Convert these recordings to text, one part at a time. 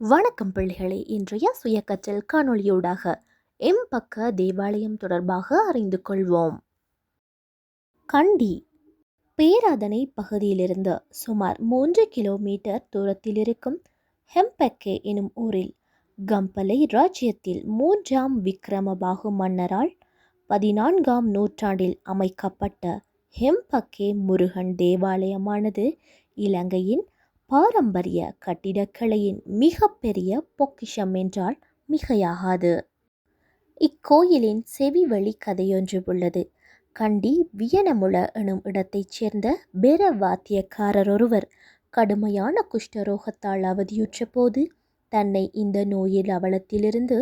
வணக்கம் பிள்ளைகளே. இன்றைய சுயக்கற்றல் காணொளியூடாக எம் பக்க தேவாலயம் தொடர்பாக அறிந்து கொள்வோம். கண்டி பேராதனை பகுதியிலிருந்து சுமார் மூன்று கிலோமீட்டர் தூரத்தில் இருக்கும் ஹெம்பக்கே எனும் ஊரில் கம்பலை ராஜ்யத்தில் மூன்றாம் விக்ரமபாகு மன்னரால் பதினான்காம் நூற்றாண்டில் அமைக்கப்பட்ட ஹெம்பக்கே முருகன் தேவாலயமானது இலங்கையின் பாரம்பரிய கட்டிடக்கலையின் மிகப்பெரிய பொக்கிஷம் என்றால் மிகையாகாது. இக்கோயிலின் செவிவழி கதையொன்று உள்ளது. கண்டி வியனமுள எனும் இடத்தைச் சேர்ந்த பெர வாத்தியக்காரர் ஒருவர் கடுமையான குஷ்டரோகத்தால் அவதியுற்ற போது தன்னை இந்த நோயில் அவலத்திலிருந்து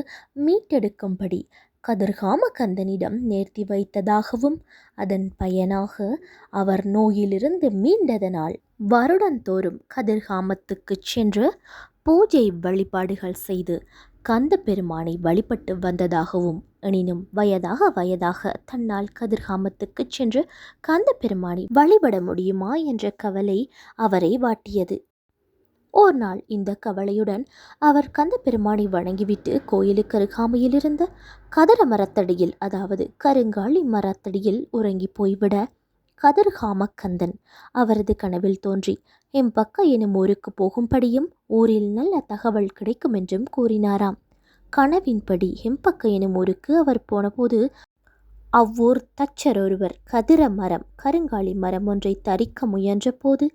மீட்டெடுக்கும்படி கதிர்காம கந்தனிடம் நேர்த்தி வைத்ததாகவும் அதன் பயனாக அவர் நோயிலிருந்து மீண்டதனால் வருடந்தோறும் கதிர்காமத்துக்குச் சென்று பூஜை வழிபாடுகள் செய்து கந்த பெருமானை வழிபட்டு வந்ததாகவும் எனினும் வயதாக வயதாக தன்னால் கதிர்காமத்துக்குச் சென்று கந்த பெருமானை வழிபட முடியுமா என்ற கவலை அவரை வாட்டியது. ஓர் நாள் இந்த கவலையுடன் அவர் கந்த பெருமானை வணங்கிவிட்டு கோயிலுக்கு அருகாமையில் இருந்த கதர மரத்தடியில் அதாவது கருங்காலி மரத்தடியில் உறங்கி போய்விட கதிர்காம கந்தன் அவரது கனவில் தோன்றி எம்பக்க எனும் ஊருக்கு போகும்படியும் ஊரில் நல்ல தகவல் கிடைக்கும் என்றும் கூறினாராம். கனவின்படி ஹெம்பக்க எனும் ஊருக்கு அவர் போனபோது அவ்வூர் தச்சர் ஒருவர் கதிர மரம் கருங்காலி மரம் ஒன்றை தரிக்க முயன்றபோது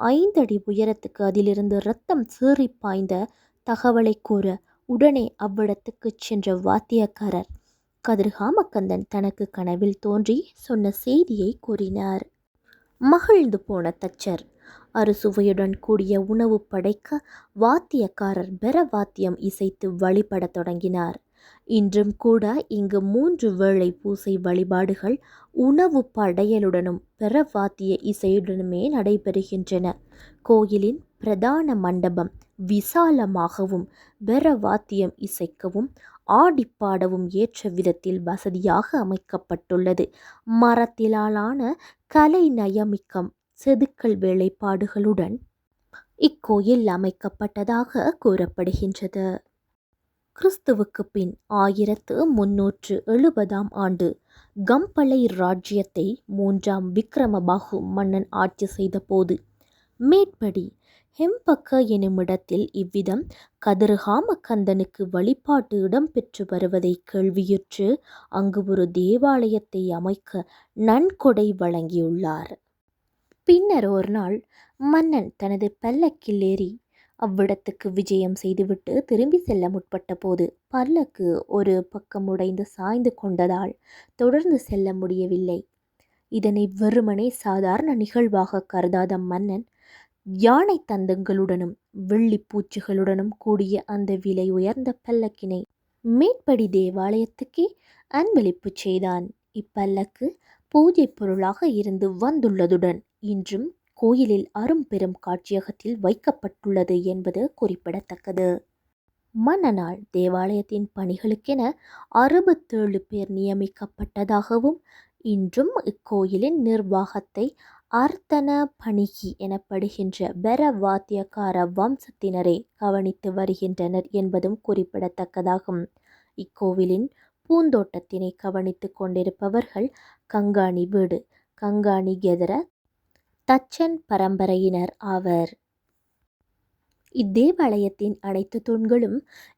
ஐந்தடி உயரத்துக்கு அதிலிருந்து ரத்தம் சீறி பாய்ந்த தகவலை கூற உடனே அவ்விடத்துக்கு சென்ற வாத்தியக்காரர் கதிர்காமக்கந்தன் தனக்கு கனவில் தோன்றி சொன்ன செய்தியை கூறினார். மகிழ்ந்து போன தச்சர். அறுசுவையுடன் கூடிய உணவு படைக்க வாத்தியக்காரர் பெர வாத்தியம் இசைத்து வழிபடத் தொடங்கினார். இன்றும் கூட இங்கு மூன்று வேளை பூசை வழிபாடுகள் உணவு படையலுடனும் பெறவாத்திய இசையுடனுமே நடைபெறுகின்றன. கோயிலின் பிரதான மண்டபம் விசாலமாகவும் பெரவாத்தியம் இசைக்கவும் ஆடிப்பாடவும் ஏற்ற விதத்தில் வசதியாக அமைக்கப்பட்டுள்ளது. மரத்திலாலான கலை நயமிக்கம் செதுக்கல் வேலைப்பாடுகளுடன் இக்கோயில் அமைக்கப்பட்டதாக கூறப்படுகின்றது. கிறிஸ்துவுக்கு பின் ஆயிரத்து முன்னூற்று எழுபதாம் ஆண்டு கம்பளை ராஜ்யத்தை மூன்றாம் விக்ரமபாகு மன்னன் ஆட்சி செய்தபோது மேற்படி ஹெம்பக்க எனுமிடத்தில் இவ்விதம் கதிர்காம கந்தனுக்கு வழிபாட்டு இடம்பெற்று வருவதை கேள்வியுற்று அங்கு ஒரு தேவாலயத்தை அமைக்க நன்கொடை வழங்கியுள்ளார். பின்னர் ஒரு நாள் மன்னன் தனது பல்லக்கில் ஏறி அவ்விடத்துக்கு விஜயம் செய்துவிட்டு திரும்பி செல்ல முற்பட்ட போது பல்லக்கு ஒரு பக்கம் உடைந்து சாய்ந்து கொண்டதால் தொடர்ந்து செல்ல முடியவில்லை. இதனை வெறுமனே சாதாரண நிகழ்வாக கருதாத மன்னன் யானை தந்தங்களுடனும் வெள்ளி பூச்சிகளுடனும் கூடிய அந்த விலை உயர்ந்த பல்லக்கினை மேற்படி தேவாலயத்துக்கே அன்பளிப்பு செய்தான். இப்பல்லக்கு பூஜை பொருளாக இருந்து வந்துள்ளதுடன் இன்றும் கோயிலில் அரும்பெரும் காட்சியகத்தில் வைக்கப்பட்டுள்ளது என்பது குறிப்பிடத்தக்கது. மன்னனால் தேவாலயத்தின் பணிகளுக்கென அறுபத்தேழு பேர் நியமிக்கப்பட்டதாகவும் இன்றும் இக்கோயிலின் நிர்வாகத்தை அர்த்தன பணிகி எனப்படுகின்ற பெர வாத்தியக்கார வம்சத்தினரே கவனித்து வருகின்றனர் என்பதும் குறிப்பிடத்தக்கதாகும். இக்கோவிலின் பூந்தோட்டத்தினை கவனித்து கொண்டிருப்பவர்கள் கங்காணி வீடு கங்காணி கெதர தச்சன் பரம்பரையினர் ஆவர். இத்தேவாலயத்தின் அனைத்து தூண்களும்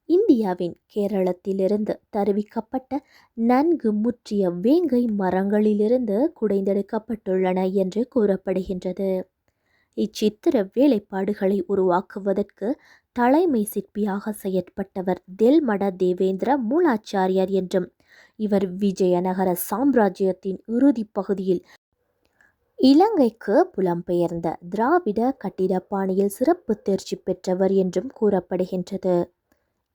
இந்தியாவின் கேரளத்திலிருந்து தருவிக்கப்பட்ட நன்கு முற்றிய வேங்கை மரங்களிலிருந்து குடைந்தெடுக்கப்பட்டுள்ளன என்று கூறப்படுகின்றது. இச்சித்திர வேலைப்பாடுகளை உருவாக்குவதற்கு தலைமை சிற்பியாக செயற்பட்டவர் தெல்மட தேவேந்திர மூலாச்சாரியார் என்றும் இவர் விஜயநகர சாம்ராஜ்யத்தின் இறுதி பகுதியில் இலங்கைக்கு புலம்பெயர்ந்த திராவிட கட்டிடப்பாணியில் சிறப்பு தேர்ச்சி பெற்றவர் என்றும் கூறப்படுகின்றது.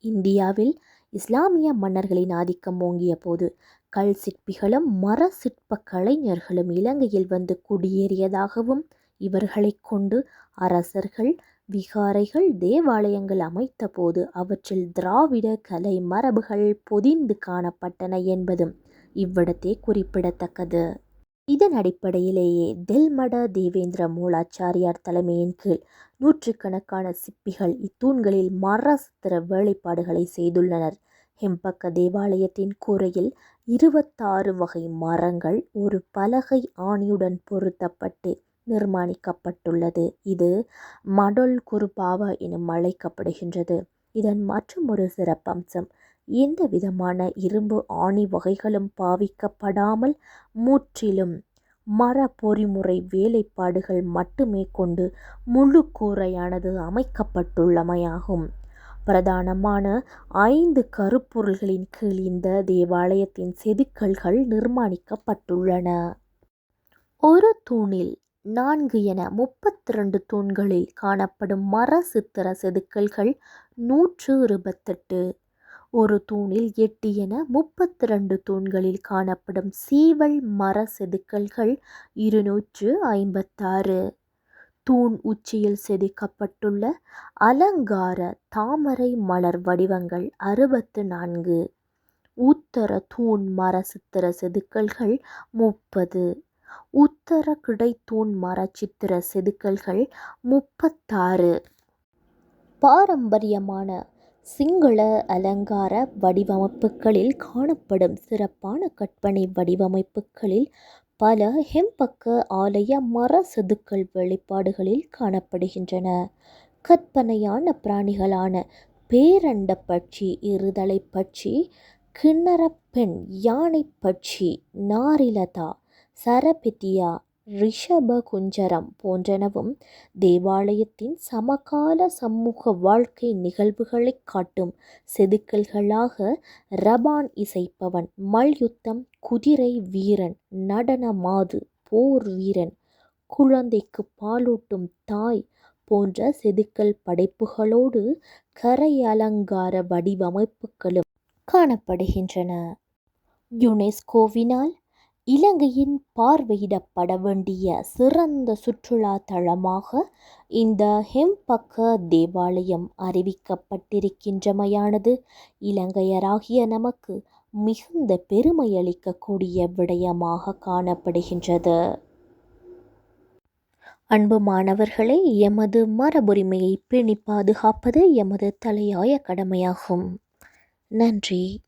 இந்தியாவில் இஸ்லாமிய மன்னர்களின் ஆதிக்கம் ஓங்கிய போது கல் சிற்பிகளும் மர சிற்ப கலைஞர்களும் இலங்கையில் வந்து குடியேறியதாகவும் இவர்களை கொண்டு அரசர்கள் விகாரைகள் தேவாலயங்கள் அமைத்த போது அவற்றில் திராவிட கலை மரபுகள் பொதிந்து காணப்பட்டன என்பதும் இவ்விடத்தே குறிப்பிடத்தக்கது. இதன் அடிப்படையிலேயே தெல்மட தேவேந்திர மூலாச்சாரியார் தலைமையின் கீழ் நூற்றுக்கணக்கான சிப்பிகள் இத்தூண்களில் மர சித்திர வேலைப்பாடுகளை செய்துள்ளனர். ஹெம்பக்க தேவாலயத்தின் கூரையில் இருபத்தாறு வகை மரங்கள் ஒரு பலகை ஆணியுடன் பொருத்தப்பட்டு நிர்மாணிக்கப்பட்டுள்ளது. இது மடொல் குருபாவா எனும் அழைக்கப்படுகின்றது. இதன் மற்றும் ஒரு சிறப்பம்சம் எந்த விதமான இரும்பு ஆணி வகைகளும் பாவிக்கப்படாமல் முற்றிலும் மர பொறிமுறை வேலைப்பாடுகள் மட்டுமே கொண்டு முழு கூரையானது அமைக்கப்பட்டுள்ளமையாகும். பிரதானமான ஐந்து கருப்பொருள்களின் கீழ் இந்த தேவாலயத்தின் செதுக்கல்கள் நிர்மாணிக்கப்பட்டுள்ளன. ஒரு தூணில் நான்கு என முப்பத்திரண்டு தூண்களில் காணப்படும் மர சித்திர செதுக்கல்கள் நூற்று இருபத்தெட்டு. ஒரு தூணில் எட்டு என முப்பத்திரண்டு தூண்களில் காணப்படும் சீவல் மர செதுக்கல்கள் இருநூற்று ஐம்பத்தாறு. தூண் உச்சியில் செதுக்கப்பட்டுள்ள அலங்கார தாமரை மலர் வடிவங்கள் அறுபத்து நான்கு. உத்தர தூண் மர சித்திர செதுக்கல்கள் முப்பது. உத்தர கிடைத்தூண் மர சித்திர செதுக்கல்கள் முப்பத்தாறு. பாரம்பரியமான சிங்கள அலங்கார வடிவமைப்புகளில் காணப்படும் சிறப்பான கற்பனை வடிவமைப்புகளில் பல ஹெம்பக்க ஆலய மர செதுக்கல் வெளிப்பாடுகளில் காணப்படுகின்றன. கற்பனையான பிராணிகளான பேரண்ட பட்சி இருதலை பட்சி கிண்ணரப்பெண் யானை பட்சி நாரிலதா சரபெத்தியா ரிஷப குஞ்சரம் போன்றனவும் தேவாலயத்தின் சமகால சமூக வாழ்க்கை நிகழ்வுகளை காட்டும் செதுக்கல்களாக ரபான் இசைப்பவன் மல்யுத்தம் குதிரை வீரன் நடன மாது போர் வீரன் குழந்தைக்கு பாலூட்டும் தாய் போன்ற செதுக்கல் படைப்புகளோடு கரை அலங்கார வடிவமைப்புகளும் காணப்படுகின்றன. யுனெஸ்கோவினால் இலங்கையின் பார்வையிடப்பட வேண்டிய சிறந்த சுற்றுலா தளமாக இந்த ஹெம்பக்க தேவாலயம் அறிவிக்கப்பட்டிருக்கின்றமையானது. இலங்கையராகிய நமக்கு மிகுந்த பெருமையளிக்கக்கூடிய விடயமாக காணப்படுகின்றது. அன்பு மாணவர்களே எமது மரபுரிமையை பேணி பாதுகாப்பது எமது தலையாய கடமையாகும். நன்றி.